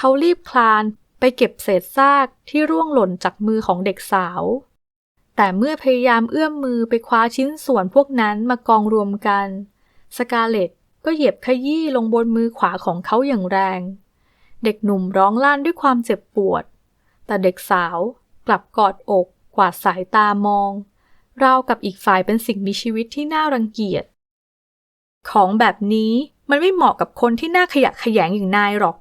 เขารีบคลานไปเก็บเศษซากที่ร่วงหล่นจากมือของเด็กสาว แต่เมื่อพยายามเอื้อมมือไปคว้าชิ้นส่วนพวกนั้นมากองรวมกัน สกาเลตก็เหยียบขยี้ลงบนมือขวาของเขาอย่างแรง เด็กหนุ่มร้องลั่นด้วยความเจ็บปวด แต่เด็กสาวกลับกอดอกกวาดสายตามอง ราวกับอีกฝ่ายเป็นสิ่งมีชีวิตที่น่ารังเกียจ ของแบบนี้มันไม่เหมาะกับคนที่น่าขยะแขยงอย่างนายหรอก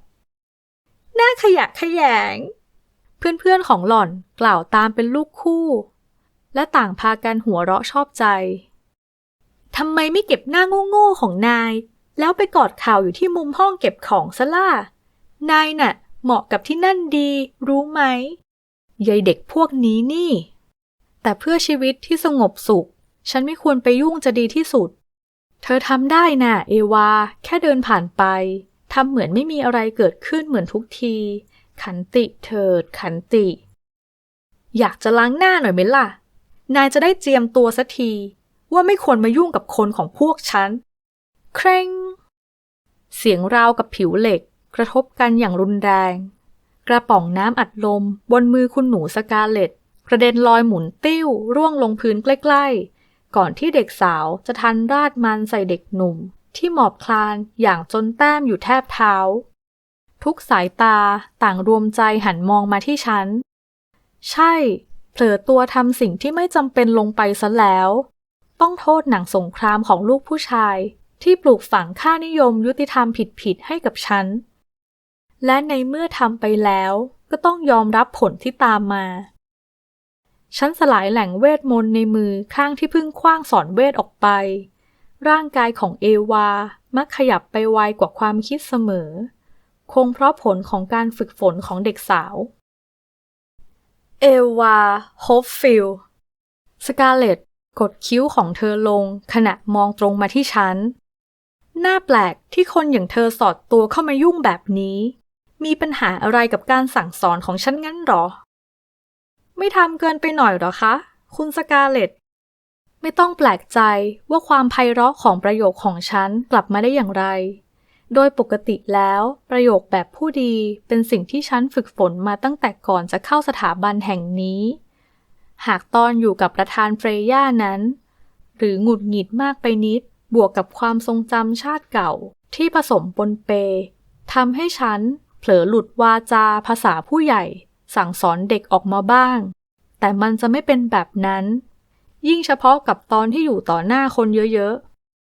น่าขยะแขยง เพื่อนๆของหล่อนกล่าวตามเป็นลูกคู่ และต่างพากันหัวเราะชอบใจทำไมไม่เก็บหน้าโง่ๆของนาย แล้วไปกอดข่าวอยู่ที่มุมห้องเก็บของซะล่ะนายน่ะ เหมาะกับที่นั่นดี รู้ไหมยายเด็กพวกนี้นี่ แต่เพื่อชีวิตที่สงบสุข ฉันไม่ควรไปยุ่งจะดีที่สุด เธอทำได้น่ะ เอวา แค่เดินผ่านไป ทำเหมือนไม่มีอะไรเกิดขึ้นเหมือนทุกที ขันติเถิด ขันติ อยากจะล้างหน้าหน่อยไหมล่ะ นายจะได้เจียมตัวสักที ว่าไม่ควรมายุ่งกับคนของพวกฉัน เคร่ง เสียงราวกับผิวเหล็ก กระทบกันอย่างรุนแรง กระป๋องน้ำอัดลม บนมือคุณหนูสกาเลตกระเด็นลอยหมุนติ้ว ร่วงลงพื้นใกล้ ๆ ก่อนที่เด็กสาวจะทันราดมันใส่เด็กหนุ่ม ที่หมอบคลานอย่างจนแต้มอยู่แทบเท้า ทุกสายตาต่างรวมใจหันมองมาที่ฉัน ใช่ เผลอตัวทำสิ่งที่ไม่จำเป็นลงไปซะแล้ว ต้องโทษหนังสงครามของลูกผู้ชาย ที่ปลูกฝังค่านิยมยุติธรรมผิดๆให้กับฉัน และในเมื่อทำไปแล้วก็ต้องยอมรับผลที่ตามมา ฉันสลายแหล่งเวทมนต์ในมือข้างที่เพิ่งคว้างสอนเวทออกไป ร่างกายของเอวา มักขยับไปไวกว่าความคิดเสมอ คงเพราะผลของการฝึกฝนของเด็กสาว เอวาโฮปฟิลสกาเลตกดคิ้วของเธอลงขณะมองตรงมาที่ฉันน่าแปลกที่คนอย่างเธอสอดตัวเข้ามายุ่งแบบนี้ มีปัญหาอะไรกับการสั่งสอนของฉันงั้นหรอ ไม่ทำเกินไปหน่อยหรอคะ คุณสกาเลต ไม่ต้องแปลกใจว่าความไพเราะของประโยคของฉันกลับมาได้อย่างไร โดยปกติแล้วประโยคแบบผู้ดีเป็นสิ่งที่ฉันฝึกฝนมาตั้งแต่ก่อนจะเข้าสถาบันแห่งนี้ หากตอนอยู่กับประธานเฟรย่านั้น หรือหงุดหงิดมากไปนิด บวกกับความทรงจำชาติเก่าที่ผสมปนเปทำให้ฉันเผลอหลุดวาจาภาษาผู้ใหญ่ สั่งสอนเด็กออกมาบ้าง แต่มันจะไม่เป็นแบบนั้น ยิ่งเฉพาะกับตอนที่อยู่ต่อหน้าคนเยอะ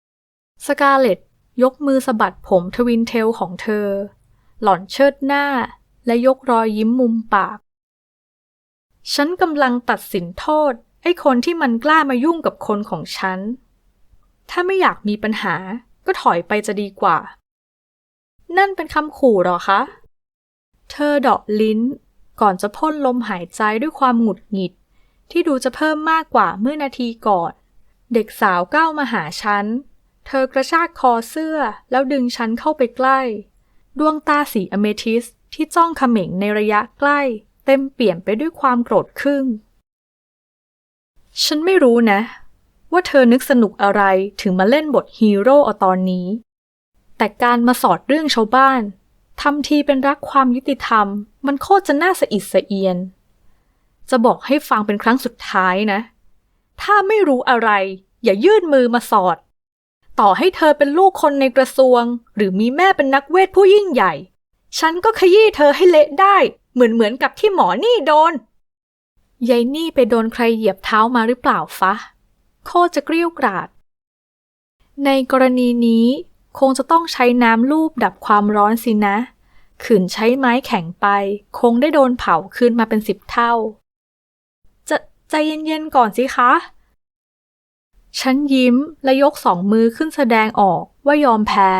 ๆ สกาเลตยกมือสะบัดผมทวินเทลของเธอ หล่อนเชิดหน้าและยกรอยยิ้มมุมปาก ฉันกำลังตัดสินโทษ ไอ้คนที่มันกล้ามายุ่งกับคนของฉัน ถ้าไม่อยากมีปัญหาก็ถอยไปจะดีกว่า นั่นเป็นคำขู่หรอคะ เธอเดาะลิ้นก่อนจะพ่นลมหายใจด้วยความหงุดหงิด ที่ดูจะเพิ่มมากกว่าเมื่อนาทีก่อน เด็กสาวก้าวมาหาฉัน เธอกระชากคอเสื้อแล้วดึงฉันเข้าไปใกล้ ดวงตาสีอเมทิสที่จ้องเขม็งในระยะใกล้ เต็มเปี่ยมไปด้วยความโกรธขึ้นฉันไม่รู้นะ ว่าเธอนึกสนุกอะไรถึงมาเล่นบทฮีโร่เอาตอนนี้ แต่การมาสอดเรื่องชาวบ้านทำทีเป็นรักความยุติธรรม มันโคตรจะน่าสะอิดสะเอียน จะบอกให้ฟังเป็นครั้งสุดท้ายนะ ถ้าไม่รู้อะไร อย่ายื่นมือมาสอด ต่อให้เธอเป็นลูกคนในกระทรวง หรือมีแม่เป็นนักเวทผู้ยิ่งใหญ่ ฉันก็ขยี้เธอให้เละได้เหมือนเหมือนกับที่หมอนี่โดนยายนี่ไปโดนใครเหยียบเท้ามาหรือเปล่าฟะ โคจะเกลี้ยวกราด ในกรณีนี้คงจะต้องใช้น้ำลูบดับความร้อนสินะ ขืนใช้ไม้แข็งไป คงได้โดนเผาขึ้นมาเป็นสิบเท่า ใจเย็นๆก่อนสิคะ ฉันยิ้มและยกสองมือขึ้นแสดงออกว่ายอมแพ้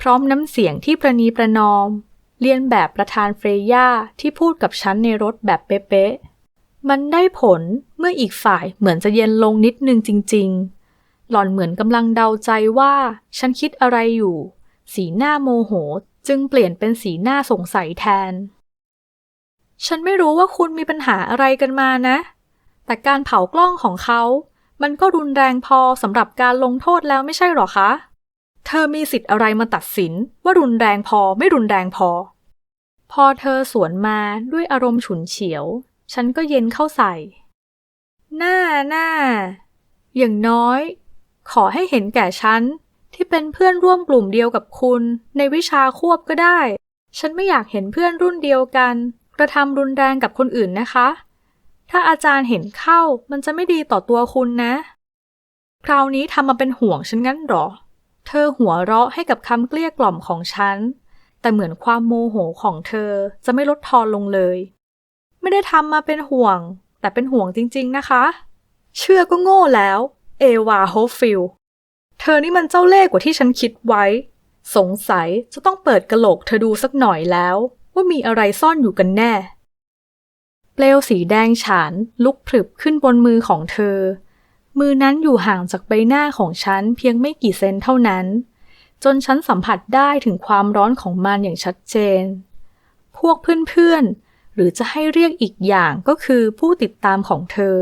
พร้อมน้ำเสียงที่ประนีประนอม เลียนแบบประธานเฟรย่าที่พูดกับฉันในรถแบบเป๊ะๆ มันได้ผลเมื่ออีกฝ่ายเหมือนจะเย็นลงนิดนึงจริง ๆ หล่อนเหมือนกำลังเดาใจว่าฉันคิดอะไรอยู่ สีหน้าโมโหจึงเปลี่ยนเป็นสีหน้าสงสัยแทน ฉันไม่รู้ว่าคุณมีปัญหาอะไรกันมานะ แต่การเผากล้องของเขา มันก็รุนแรงพอสำหรับการลงโทษแล้วไม่ใช่หรอคะ เธอมีสิทธิ์อะไรมาตัดสินว่ารุนแรงพอไม่รุนแรงพอ พอเธอสวนมาด้วยอารมณ์ฉุนเฉียว ฉันก็เย็นเข้าใส่ หน้าหน้า อย่างน้อย ขอให้เห็นแก่ฉันที่เป็นเพื่อนร่วมกลุ่มเดียวกับคุณ ในวิชาควบก็ได้ ฉันไม่อยากเห็นเพื่อนรุ่นเดียวกัน กระทำรุนแรงกับคนอื่นนะคะ ถ้าอาจารย์เห็นเข้ามันจะไม่ดีต่อตัวคุณนะ คราวนี้ทำมาเป็นห่วงฉันงั้นหรอ เธอหัวเราะให้กับคำเกลี้ยกล่อมของฉัน แต่เหมือนความโมโหของเธอจะไม่ลดทอนลงเลย ไม่ได้ทำมาเป็นห่วง แต่เป็นห่วงจริงๆนะคะ เชื่อก็โง่แล้ว เอวาโฮฟิลเธอนี่มันเจ้าเล่ห์กว่าที่ฉันคิดไว้ สงสัยจะต้องเปิดกระโหลกเธอดูสักหน่อยแล้ว ว่ามีอะไรซ่อนอยู่กันแน่ เปลวสีแดงฉานลุกพรึบขึ้นบนมือของเธอ มือนั้นอยู่ห่างจากใบหน้าของฉันเพียงไม่กี่เซนเท่านั้น จนฉันสัมผัสได้ถึงความร้อนของมันอย่างชัดเจน พวกเพื่อนๆ หรือจะให้เรียกอีกอย่างก็คือผู้ติดตามของเธอ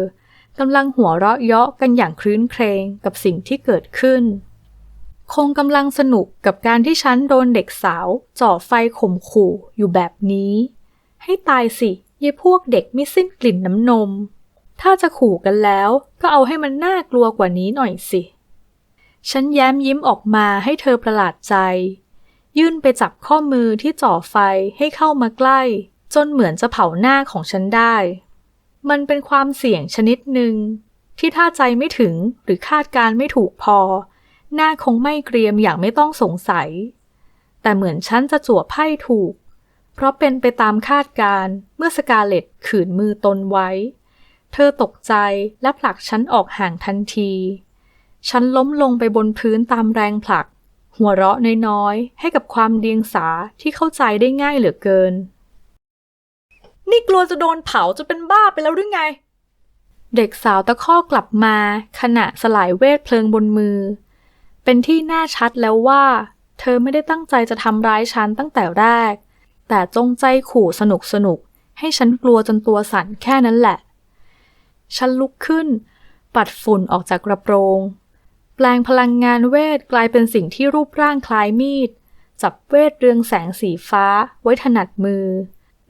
กำลังหัวเราะเยาะกันอย่างครื้นเครงกับสิ่งที่เกิดขึ้น คงกำลังสนุกกับการที่ฉันโดนเด็กสาวจ่อไฟข่มขู่อยู่แบบนี้ ให้ตายสิ ยายพวกเด็กไม่สิ้นกลิ่นน้ำนม ถ้าจะขู่กันแล้วก็เอาให้มันน่ากลัวกว่านี้หน่อยสิ ฉันแย้มยิ้มออกมาให้เธอประหลาดใจ ยื่นไปจับข้อมือที่จ่อไฟให้เข้ามาใกล้ จนเหมือนจะเผาหน้าของฉันได้ มันเป็นความเสี่ยงชนิดหนึ่งที่ถ้าใจไม่ถึงหรือคาดการไม่ถูกพอ หน้าคงไม่เกรียมอย่างไม่ต้องสงสัย แต่เหมือนฉันจะจั่วไพ่ถูก เพราะเป็นไปตามคาดการเมื่อสกาเลตขืนมือตนไว้ เธอตกใจและผลักฉันออกห่างทันที ฉันล้มลงไปบนพื้นตามแรงผลัก หัวเราะน้อยๆ ให้กับความเดียงสาที่เข้าใจได้ง่ายเหลือเกิน นี่กลัวจะโดนเผาจะเป็นบ้าไปแล้วหรือไง เด็กสาวตะคอกกลับมาขณะสลายเวทเพลิงบนมือ เป็นที่แน่ชัดแล้วว่า เธอไม่ได้ตั้งใจจะทำร้ายฉันตั้งแต่แรก แต่จงใจขู่สนุกสนุก ให้ฉันกลัวจนตัวสั่นแค่นั้นแหละ ฉันลุกขึ้น ปัดฝุ่นออกจากกระโปรง แปลงพลังงานเวทกลายเป็นสิ่งที่รูปร่างคล้ายมีด จับเวทเรืองแสงสีฟ้าไว้ถนัดมือ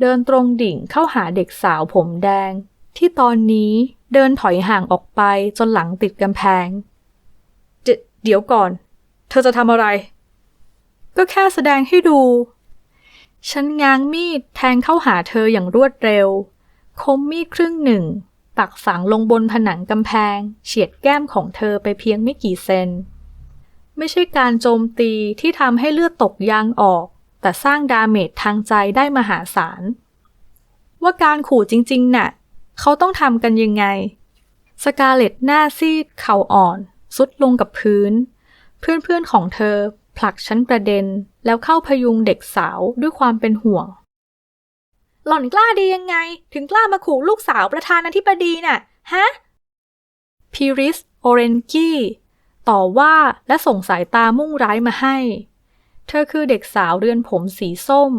เดินตรงดิ่งเข้าหาเด็กสาวผมแดง ที่ตอนนี้เดินถอยห่างออกไปจนหลังติดกำแพง เดี๋ยวก่อน เธอจะทำอะไร ก็แค่แสดงให้ดู ฉันง้างมีดแทงเข้าหาเธออย่างรวดเร็ว คมมีดครึ่งหนึ่ง ปักฝังลงบนผนังกำแพง เฉียดแก้มของเธอไปเพียงไม่กี่เซน ไม่ใช่การโจมตีที่ทำให้เลือดตกยางออก แต่สร้างดาเมจทางใจได้มหาศาล ว่าการขู่จริงๆน่ะ เขาต้องทำกันยังไง สกาเลตหน้าซีดเข่าอ่อน สุดลงกับพื้น เพื่อนๆของเธอ ผลักฉันกระเด็น แล้วเข้าพยุงเด็กสาวด้วยความเป็นห่วง หล่อนกล้าดียังไง ถึงกล้ามาขู่ลูกสาวประธานาธิบดีน่ะ ฮะพิริสโอเรนกี้ต่อว่าและส่งสายตามุ่งร้ายมาให้ เธอคือเด็กสาวเรือนผมสีส้ม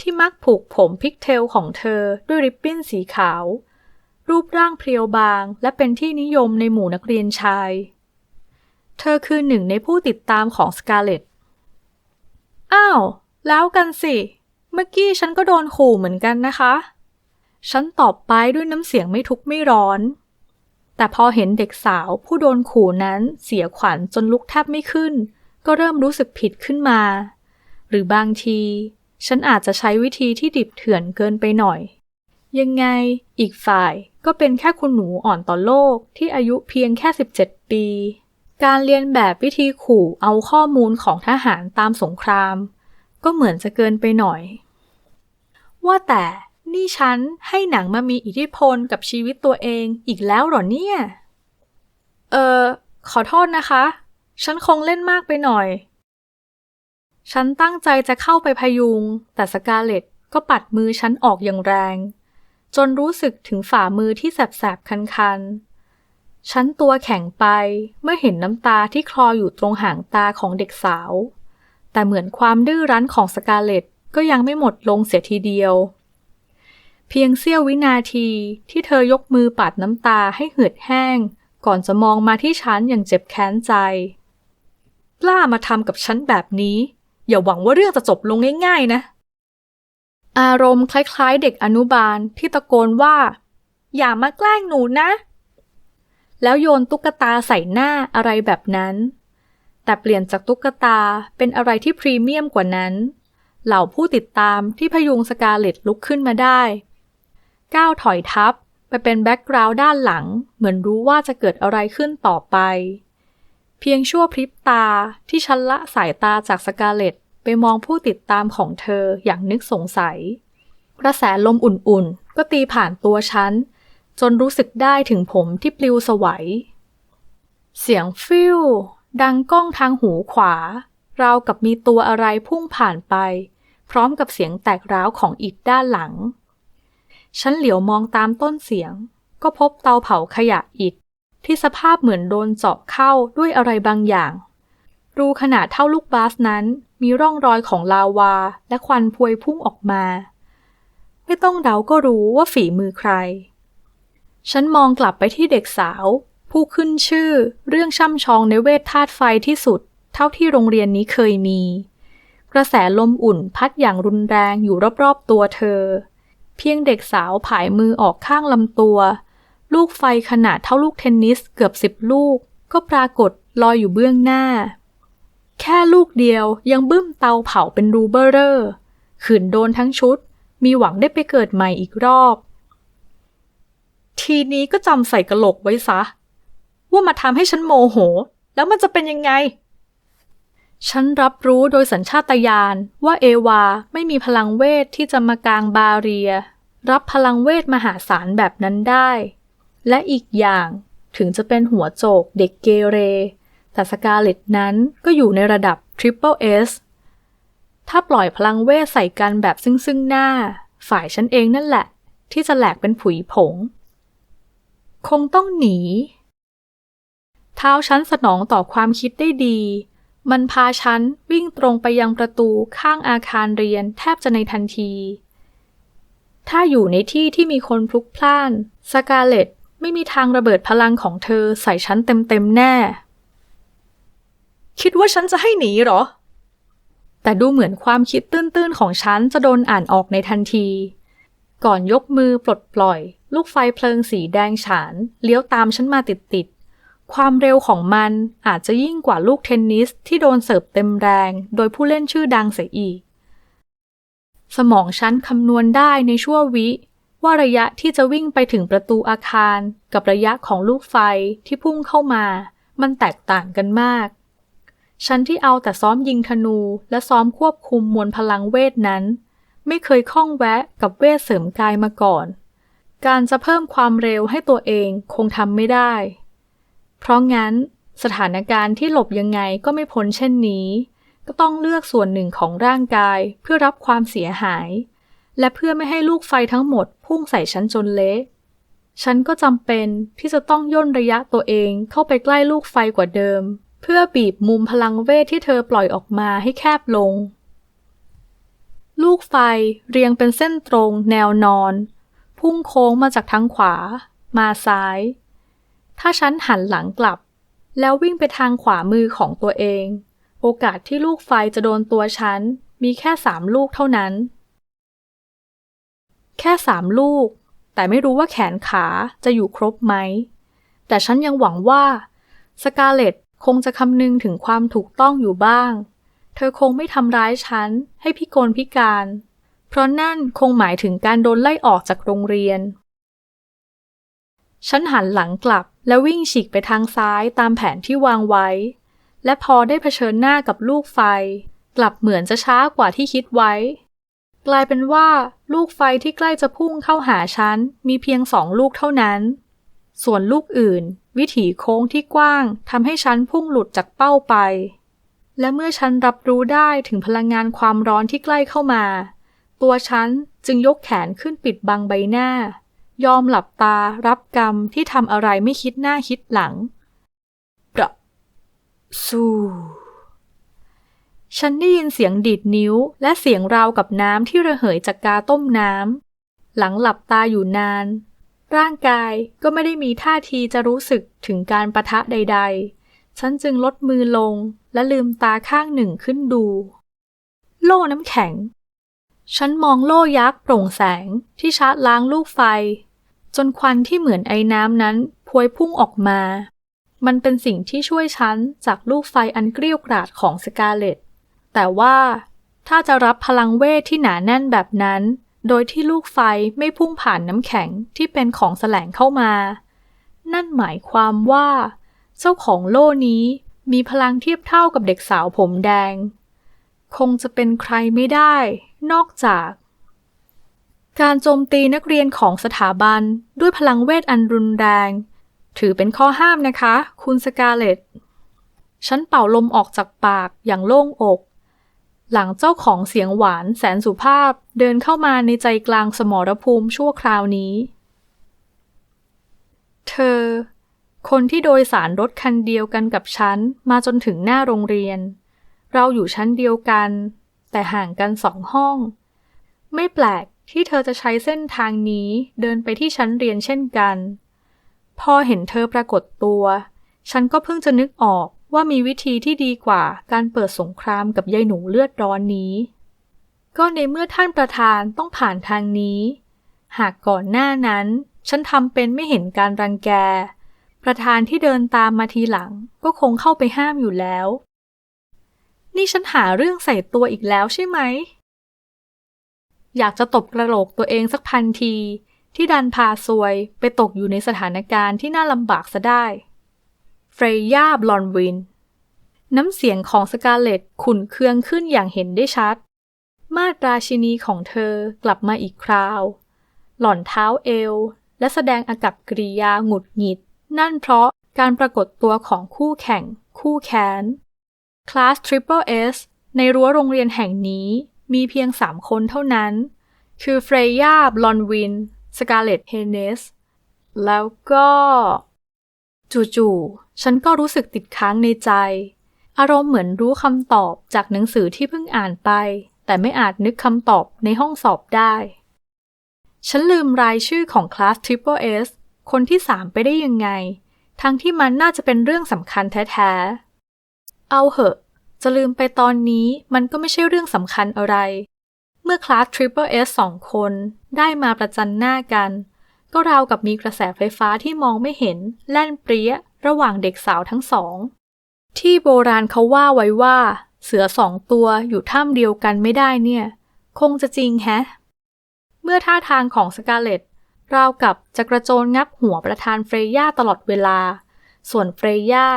ที่มักผูกผมพิกเทลของเธอด้วยริบบิ้นสีขาว รูปร่างเพรียวบางและเป็นที่นิยมในหมู่นักเรียนชาย เธอคือหนึ่งในผู้ติดตามของสกาเลตอ้าว แล้วกันสิ เมื่อกี้ฉันก็โดนขู่เหมือนกันนะคะ ฉันตอบไปด้วยน้ำเสียงไม่ทุกข์ไม่ร้อน แต่พอเห็นเด็กสาวผู้โดนขู่นั้นเสียขวัญจนลุกแทบไม่ขึ้น ก็เริ่มรู้สึกผิดขึ้นมา หรือบางที ฉันอาจจะใช้วิธีที่ดิบเถื่อนเกินไปหน่อย ยังไงอีกฝ่ายก็เป็นแค่คุณหนูอ่อนต่อโลกที่อายุเพียงแค่ 17 ปี การเรียนแบบวิธีขู่เอาข้อมูลของทหารตามสงคราม ก็เหมือนจะเกินไปหน่อย ว่าแต่นี่ฉันให้หนังมามีอิทธิพลกับชีวิตตัวเองอีกแล้วหรอเนี่ย เออขอโทษนะคะ ฉันคงเล่นมากไปหน่อย ฉันตั้งใจจะเข้าไปพยุง แต่สกาเลตก็ปัดมือฉันออกอย่างแรง จนรู้สึกถึงฝ่ามือที่แสบๆ คันๆ ฉันตัวแข็งไปเมื่อเห็นน้ำตาที่คลออยู่ตรงหางตาของเด็กสาว แต่เหมือนความดื้อรั้นของสกาเลตก็ยังไม่หมดลงเสียทีเดียว เพียงเสี้ยววินาทีที่เธอยกมือปัดน้ำตาให้เหือดแห้ง ก่อนจะมองมาที่ฉันอย่างเจ็บแค้นใจ กล้ามาทำกับฉันแบบนี้ อย่าหวังว่าเรื่องจะจบลงง่าย ๆ นะ อารมณ์คล้ายๆ เด็กอนุบาลที่ตะโกนว่า อย่ามาแกล้งหนูนะ แล้วโยนตุ๊กตาใส่หน้าอะไรแบบนั้น แต่เปลี่ยนจากตุ๊กตาเป็นอะไรที่พรีเมียมกว่านั้น เหล่าผู้ติดตามที่พยุงสกาเลตลุกขึ้นมาได้ก้าวถอยทับไปเป็นแบ็กกราวด์ด้านหลัง เหมือนรู้ว่าจะเกิดอะไรขึ้นต่อไป เพียงชั่วพริบตาที่ฉันละสายตาจากสกาเลตไปมองผู้ติดตามของเธออย่างนึกสงสัย กระแสลมอุ่นๆ ก็ตีผ่านตัวฉัน จนรู้สึกได้ถึงผมที่ปลิวสวัย เสียงฟิวดังก้องทางหูขวา ราวกับมีตัวอะไรพุ่งผ่านไป พร้อมกับเสียงแตกร้าวของอิฐด้านหลัง ฉันเหลียวมองตามต้นเสียง ก็พบเตาเผาขยะอิฐ ที่สภาพเหมือนโดนเจาะเข้าด้วยอะไรบางอย่าง รูขนาดเท่าลูกบาสนั้น มีร่องรอยของลาวา และควันพวยพุ่งออกมา ไม่ต้องเดาก็รู้ว่าฝีมือใคร ฉันมองกลับไปที่เด็กสาว ผู้ขึ้นชื่อ เรื่องช่ำชองในเวทธาตุไฟที่สุด เท่าที่โรงเรียนนี้เคยมี กระแสลมอุ่นพัดอย่างรุนแรงอยู่รอบๆตัวเธอ เพียงเด็กสาวผายมือออกข้างลำตัว ลูกไฟขนาดเท่าลูกเทนนิสเกือบสิบลูก ก็ปรากฏลอยอยู่เบื้องหน้า แค่ลูกเดียวยังบึ้มเตาเผาเป็นรูเบอร์เรอร์ขืนโดนทั้งชุด มีหวังได้ไปเกิดใหม่อีกรอบ ทีนี้ก็จำใส่กระโหลกไว้ซะ ว่ามาทำให้ฉันโมโห แล้วมันจะเป็นยังไง ฉันรับรู้โดยสัญชาตญาณว่าเอวาไม่มีพลังเวทที่จะมากางบาเรีย รับพลังเวทมหาศาลแบบนั้นได้ และอีกอย่างถึงจะเป็นหัวโจกเด็กเกเร แต่สกาเลตนั้นก็อยู่ในระดับ Triple S ถ้าปล่อยพลังเวทใส่กันแบบซึ่งซึ่งหน้า ฝ่ายฉันเองนั่นแหละ ที่จะแหลกเป็นผุยผง คงต้องหนี เท้าฉันสนองต่อความคิดได้ดี มันพาฉันวิ่งตรงไปยังประตูข้างอาคารเรียนแทบจะในทันที ถ้าอยู่ในที่ที่มีคนพลุกพล่าน สกาเลตไม่มีทางระเบิดพลังของเธอใส่ฉันเต็มๆแน่ คิดว่าฉันจะให้หนีหรอ แต่ดูเหมือนความคิดตื้นๆของฉันจะโดนอ่านออกในทันที ก่อนยกมือปลดปล่อย ลูกไฟเพลิงสีแดงฉาน เลี้ยวตามฉันมาติดๆ ความเร็วของมันอาจจะยิ่งกว่าลูกเทนนิสที่โดนเสิร์ฟเต็มแรง โดยผู้เล่นชื่อดังเสียอีก สมองฉันคำนวณได้ในชั่ววิ ว่าระยะที่จะวิ่งไปถึงประตูอาคาร กับระยะของลูกไฟที่พุ่งเข้ามา มันแตกต่างกันมากฉันที่เอาแต่ซ้อมยิงธนูและซ้อมควบคุมมวลพลังเวทนั้น ไม่เคยคล้องแวะกับเวทเสริมกายมาก่อน การจะเพิ่มความเร็วให้ตัวเองคงทำไม่ได้ เพราะงั้นสถานการณ์ที่หลบยังไงก็ไม่พ้นเช่นนี้ ก็ต้องเลือกส่วนหนึ่งของร่างกายเพื่อรับความเสียหาย และเพื่อไม่ให้ลูกไฟทั้งหมดพุ่งใส่ฉันจนเละฉันก็จำเป็นที่จะต้องย่นระยะตัวเองเข้าไปใกล้ลูกไฟกว่าเดิม เพื่อบีบมุมพลังเวทที่เธอปล่อยออกมาให้แคบลง ลูกไฟเรียงเป็นเส้นตรงแนวนอน พุ่งโค้งมาจากทางขวา มาซ้าย ถ้าฉันหันหลังกลับ แล้ววิ่งไปทางขวามือของตัวเอง โอกาสที่ลูกไฟจะโดนตัวฉัน มีแค่สามลูกเท่านั้น แค่สามลูก แต่ไม่รู้ว่าแขนขาจะอยู่ครบไหม แต่ฉันยังหวังว่าสกาเลตคงจะคำนึงถึงความถูกต้องอยู่บ้าง เธอคงไม่ทำร้ายฉันให้พิกลพิการ เพราะนั่นคงหมายถึงการโดนไล่ออกจากโรงเรียน ฉันหันหลังกลับแล้ววิ่งฉีกไปทางซ้ายตามแผนที่วางไว้ และพอได้เผชิญหน้ากับลูกไฟ กลับเหมือนจะช้ากว่าที่คิดไว้ กลายเป็นว่าลูกไฟที่ใกล้จะพุ่งเข้าหาฉันมีเพียงสองลูกเท่านั้น ส่วนลูกอื่น วิถีโค้งที่กว้างทำให้ฉันพุ่งหลุดจากเป้าไป และเมื่อฉันรับรู้ได้ถึงพลังงานความร้อนที่ใกล้เข้ามา ตัวฉันจึงยกแขนขึ้นปิดบังใบหน้า ยอมหลับตารับกรรมที่ทำอะไรไม่คิดหน้าคิดหลังประสู้ฉันได้ยินเสียงดีดนิ้ว และเสียงราวกับน้ำที่ระเหยจากกาต้มน้ำ หลังหลับตาอยู่นาน ร่างกายก็ไม่ได้มีท่าทีจะรู้สึกถึงการประทะใด ๆ ฉันจึงลดมือลง และลืมตาข้างหนึ่งขึ้นดู โล่น้ำแข็ง ฉันมองโล่ยักษ์โปร่งแสงที่ชาร์จล้างลูกไฟ จนควันที่เหมือนไอ้น้ำนั้นพวยพุ่งออกมา มันเป็นสิ่งที่ช่วยฉันจากลูกไฟอันเกลี้ยวกราดของสกาเลตแต่ว่าถ้าจะรับพลังเวทที่หนาแน่นแบบนั้น โดยที่ลูกไฟไม่พุ่งผ่านน้ำแข็งที่เป็นของแสลงเข้ามา นั่นหมายความว่า เจ้าของโล่นี้ มีพลังเทียบเท่ากับเด็กสาวผมแดง คงจะเป็นใครไม่ได้ นอกจาก การโจมตีนักเรียนของสถาบันด้วยพลังเวทอันรุนแรง ถือเป็นข้อห้ามนะคะ คุณสกาเลตฉันเป่าลมออกจากปากอย่างโล่งอก หลังเจ้าของเสียงหวานแสนสุภาพเดินเข้ามาในใจกลางสมรภูมิชั่วคราวนี้ เธอ คนที่โดยสารรถคันเดียวกันกับฉันมาจนถึงหน้าโรงเรียน เราอยู่ชั้นเดียวกัน แต่ห่างกันสองห้อง ไม่แปลกที่เธอจะใช้เส้นทางนี้เดินไปที่ชั้นเรียนเช่นกัน พอเห็นเธอปรากฏตัว ฉันก็เพิ่งจะนึกออกว่ามีวิธีที่ดีกว่าการเปิดสงครามกับยายหนูเลือดร้อนนี้ ก็ในเมื่อท่านประธานต้องผ่านทางนี้ หากก่อนหน้านั้น ฉันทำเป็นไม่เห็นการรังแก ประธานที่เดินตามมาทีหลังก็คงเข้าไปห้ามอยู่แล้ว นี่ฉันหาเรื่องใส่ตัวอีกแล้วใช่ไหม อยากจะตบกระโหลกตัวเองสักพันที ที่ดันพาซวยไปตกอยู่ในสถานการณ์ที่น่าลำบากซะได้ เฟรย่าบลอนวิน น้ำเสียงของสกาเลตขุ่นเคืองขึ้นอย่างเห็นได้ชัด มาตราชินีของเธอกลับมาอีกคราว หล่อนเท้าเอว และแสดงอากับกริยาหงุดหงิด นั่นเพราะการปรากฏตัวของคู่แข่ง คู่แค้น คลาส Triple S ในรั้วโรงเรียนแห่งนี้มีเพียงสามคนเท่านั้น คือเฟรย่าบลอนวิน สกาเลตเฮเนส แล้วก็ จู่ๆ ฉันก็รู้สึกติดค้างในใจ อารมณ์เหมือนรู้คำตอบจากหนังสือที่เพิ่งอ่านไป แต่ไม่อาจนึกคำตอบในห้องสอบได้ ฉันลืมรายชื่อของคลาส Triple S คนที่สามไปได้ยังไง ทั้งที่มันน่าจะเป็นเรื่องสำคัญแท้ๆ เอาเหอะ จะลืมไปตอนนี้มันก็ไม่ใช่เรื่องสำคัญอะไร เมื่อคลาส Triple S สองคนได้มาประจันหน้ากัน ก็ราวกับมีกระแสไฟฟ้าที่มองไม่เห็น แล่นเปรี้ย ระหว่างเด็กสาวทั้งสอง ที่โบราณเขาว่าไว้ว่า เสือสองตัวอยู่ถ้ำเดียวกันไม่ได้เนี่ย คงจะจริงแฮะเมื่อท่าทางของสกาเลต ราวกับจะกระโจนงับหัวประธานเฟรย่าตลอดเวลา ส่วนเฟรย่า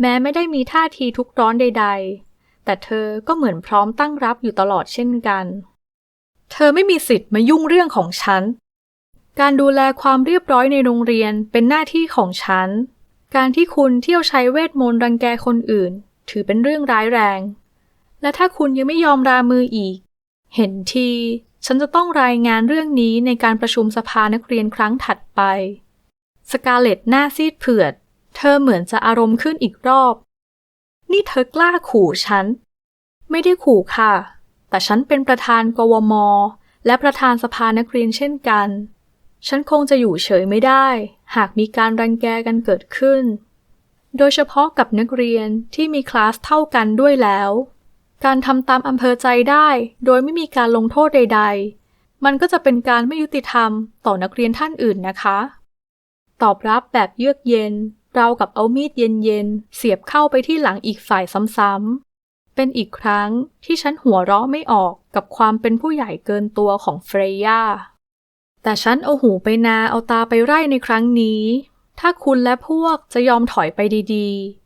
แม้ไม่ได้มีท่าทีทุกข์ร้อนใด ๆ แต่เธอก็เหมือนพร้อมตั้งรับอยู่ตลอดเช่นกัน เธอไม่มีสิทธิ์มายุ่งเรื่องของฉัน การดูแลความเรียบร้อยในโรงเรียนเป็นหน้าที่ของฉัน การที่คุณเที่ยวใช้เวทมนต์รังแกคนอื่น ถือเป็นเรื่องร้ายแรง และถ้าคุณยังไม่ยอมรามืออีก เห็นที ฉันจะต้องรายงานเรื่องนี้ในการประชุมสภานักเรียนครั้งถัดไป สกาเลตหน้าซีดเผือด เธอเหมือนจะอารมณ์ขึ้นอีกรอบ นี่เธอกล้าขู่ฉัน ไม่ได้ขู่ค่ะ แต่ฉันเป็นประธานกวม และประธานสภานักเรียนเช่นกัน ฉันคงจะอยู่เฉยไม่ได้ หากมีการรังแกกันเกิดขึ้น โดยเฉพาะกับนักเรียนที่มีคลาสเท่ากันด้วยแล้ว การทำตามอำเภอใจได้ โดยไม่มีการลงโทษใด ๆ มันก็จะเป็นการไม่ยุติธรรมต่อนักเรียนท่านอื่นนะคะ ตอบรับแบบเยือกเย็น เรากับเอามีดเย็นๆ เสียบเข้าไปที่หลังอีกฝ่ายซ้ำๆ เป็นอีกครั้งที่ฉันหัวเราะไม่ออกกับความเป็นผู้ใหญ่เกินตัวของเฟรย่า แต่ฉันเอาหูไปนาเอาตาไปไร่ในครั้งนี้ ถ้าคุณและพวกจะยอมถอยไปดีๆ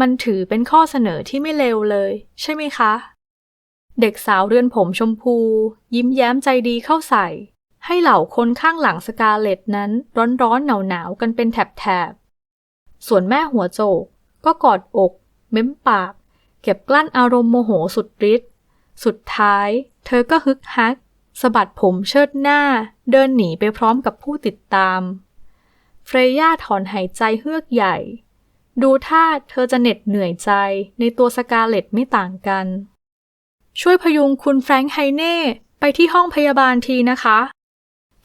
มันถือเป็นข้อเสนอที่ไม่เลวเลย ใช่ไหมคะ เด็กสาวเรือนผมชมพู ยิ้มแย้มใจดีเข้าใส่ ให้เหล่าคนข้างหลังสกาเลตนั้นร้อนๆหนาวๆกันเป็นแถบๆ ส่วนแม่หัวโจกก็กอดอก เม้มปาก เก็บกลั้นอารมณ์โมโหสุดฤทธิ์สุดท้าย เธอก็ฮึกฮักสะบัดผมเชิดหน้า เดินหนีไปพร้อมกับผู้ติดตาม เฟรย่าถอนหายใจเฮือกใหญ่ ดูท่าเธอจะเหน็ดเหนื่อยใจในตัวสกาเลตไม่ต่างกัน ช่วยพยุงคุณแฟรงค์ไฮเน่ไปที่ห้องพยาบาลทีนะคะ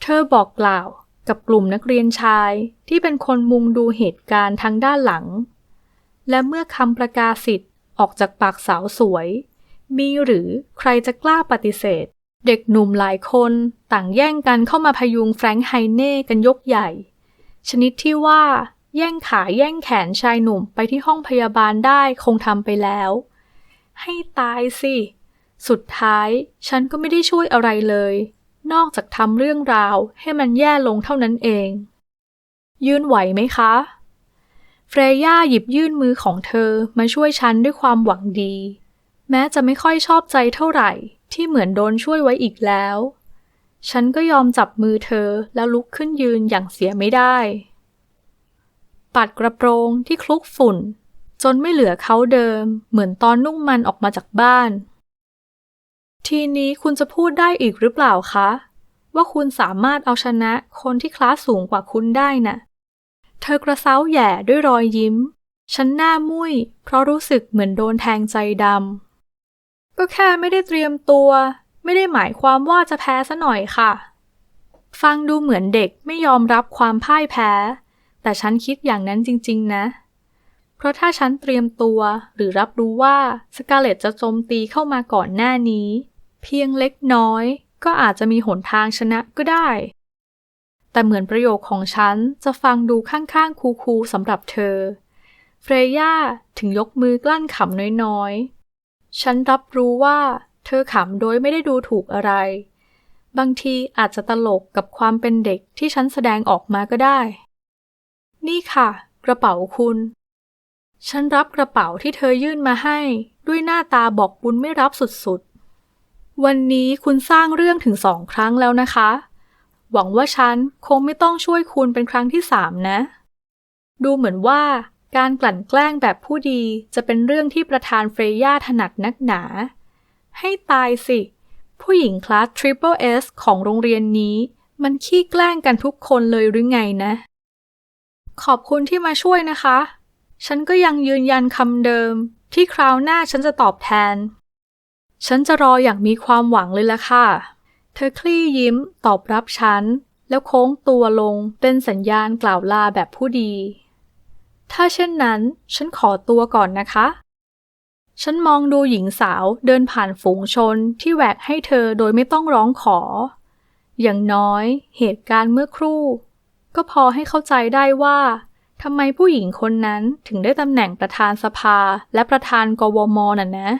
เธอบอกกล่าวกับกลุ่มนักเรียนชายที่เป็นคนมุงดูเหตุการณ์ทางด้านหลัง และเมื่อคำประกาศสิทธิ์ออกจากปากสาวสวย มีหรือใครจะกล้าปฏิเสธ เด็กหนุ่มหลายคนต่างแย่งกันเข้ามาพยุงแฟรงค์ไฮเน่กันยกใหญ่ ชนิดที่ว่า แย่งขาแย่งแขนชายหนุ่มไปที่ห้องพยาบาลได้คงทำไปแล้ว ให้ตายสิ สุดท้ายฉันก็ไม่ได้ช่วยอะไรเลย นอกจากทำเรื่องราวให้มันแย่ลงเท่านั้นเอง ยืนไหวไหมคะ เฟรย่าหยิบยื่นมือของเธอมาช่วยฉันด้วยความหวังดี แม้จะไม่ค่อยชอบใจเท่าไหร่ที่เหมือนโดนช่วยไว้อีกแล้ว ฉันก็ยอมจับมือเธอแล้วลุกขึ้นยืนอย่างเสียไม่ได้ ปัดกระโปรงที่คลุกฝุ่น จนไม่เหลือเขาเดิม เหมือนตอนนุ่งมันออกมาจากบ้าน ทีนี้คุณจะพูดได้อีกหรือเปล่าคะ ว่าคุณสามารถเอาชนะคนที่คลาสสูงกว่าคุณได้น่ะ เธอกระเซ้าแย่ด้วยรอยยิ้ม ฉันหน้ามุ้ย เพราะรู้สึกเหมือนโดนแทงใจดำก็แค่ไม่ได้เตรียมตัว ไม่ได้หมายความว่าจะแพ้ซะหน่อยค่ะฟังดูเหมือนเด็กไม่ยอมรับความพ่ายแพ้ แต่ฉันคิดอย่างนั้นจริง ๆ นะ เพราะถ้าฉันเตรียมตัวหรือรับรู้ว่าสกาเลตจะโจมตีเข้ามาก่อนหน้านี้ เพียงเล็กน้อย ก็อาจจะมีหนทางชนะก็ได้ แต่เหมือนประโยคของฉันจะฟังดูข้างๆคูลๆสำหรับเธอ เฟรย่าถึงยกมือกลั้นขำน้อยๆ ฉันรับรู้ว่าเธอขำโดยไม่ได้ดูถูกอะไร บางทีอาจจะตลกกับความเป็นเด็กที่ฉันแสดงออกมาก็ได้ นี่ค่ะ กระเป๋าคุณ ฉันรับกระเป๋าที่เธอยื่นมาให้ ด้วยหน้าตาบอกบุญไม่รับสุดๆ วันนี้คุณสร้างเรื่องถึงสองครั้งแล้วนะคะ หวังว่าฉันคงไม่ต้องช่วยคุณเป็นครั้งที่สามนะ ดูเหมือนว่าการกลั่นแกล้งแบบผู้ดีจะเป็นเรื่องที่ประธานเฟรย่าถนัดนักหนา ให้ตายสิ ผู้หญิงคลาส Triple S ของโรงเรียนนี้ มันขี้แกล้งกันทุกคนเลยหรือไงนะ ขอบคุณที่มาช่วยนะคะ ฉันก็ยังยืนยันคำเดิม ที่คราวหน้าฉันจะตอบแทน ฉันจะรออย่างมีความหวังเลยละค่ะ เธอคลี่ยิ้มตอบรับฉัน แล้วโค้งตัวลงเป็นสัญญาณกล่าวลาแบบผู้ดี ถ้าเช่นนั้น ฉันขอตัวก่อนนะคะ ฉันมองดูหญิงสาวเดินผ่านฝูงชนที่แหวกให้เธอโดยไม่ต้องร้องขอ อย่างน้อย เหตุการณ์เมื่อครู่ ก็พอให้เข้าใจได้ว่าทำไมผู้หญิงคนนั้นถึงได้ตำแหน่งประธานสภาและประธานกวมน่ะนะ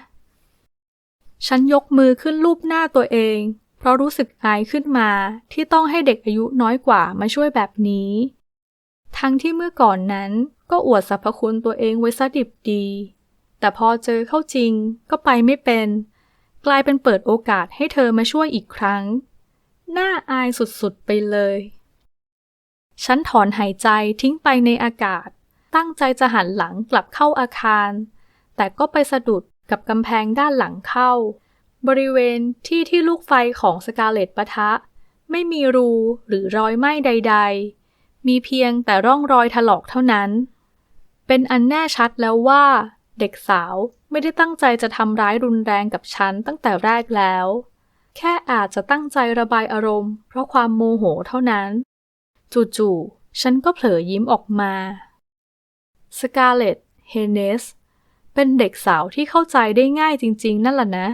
ฉันยกมือขึ้นรูปหน้าตัวเอง เพราะรู้สึกอายขึ้นมาที่ต้องให้เด็กอายุน้อยกว่ามาช่วยแบบนี้ ทั้งที่เมื่อก่อนนั้นก็อวดสรรพคุณตัวเองไว้ซะดิบดี แต่พอเจอเข้าจริงก็ไปไม่เป็น กลายเป็นเปิดโอกาสให้เธอมาช่วยอีกครั้ง น่าอายสุดๆไปเลย ฉันถอนหายใจทิ้งไปในอากาศ ตั้งใจจะหันหลังกลับเข้าอาคาร แต่ก็ไปสะดุดกับกำแพงด้านหลังเข้า บริเวณที่ที่ลูกไฟของสกาเลตปะทะ ไม่มีรูหรือรอยไหม้ใด ๆ มีเพียงแต่ร่องรอยถลอกเท่านั้น เป็นอันแน่ชัดแล้วว่า เด็กสาวไม่ได้ตั้งใจจะทำร้ายรุนแรงกับฉันตั้งแต่แรกแล้ว แค่อาจจะตั้งใจระบายอารมณ์ เพราะความโมโหเท่านั้น จู่ๆ ฉันก็เผลอยิ้มออกมา สกาเลตเฮเนส เป็นเด็กสาวที่เข้าใจได้ง่ายจริงๆ นั่นแหละนะ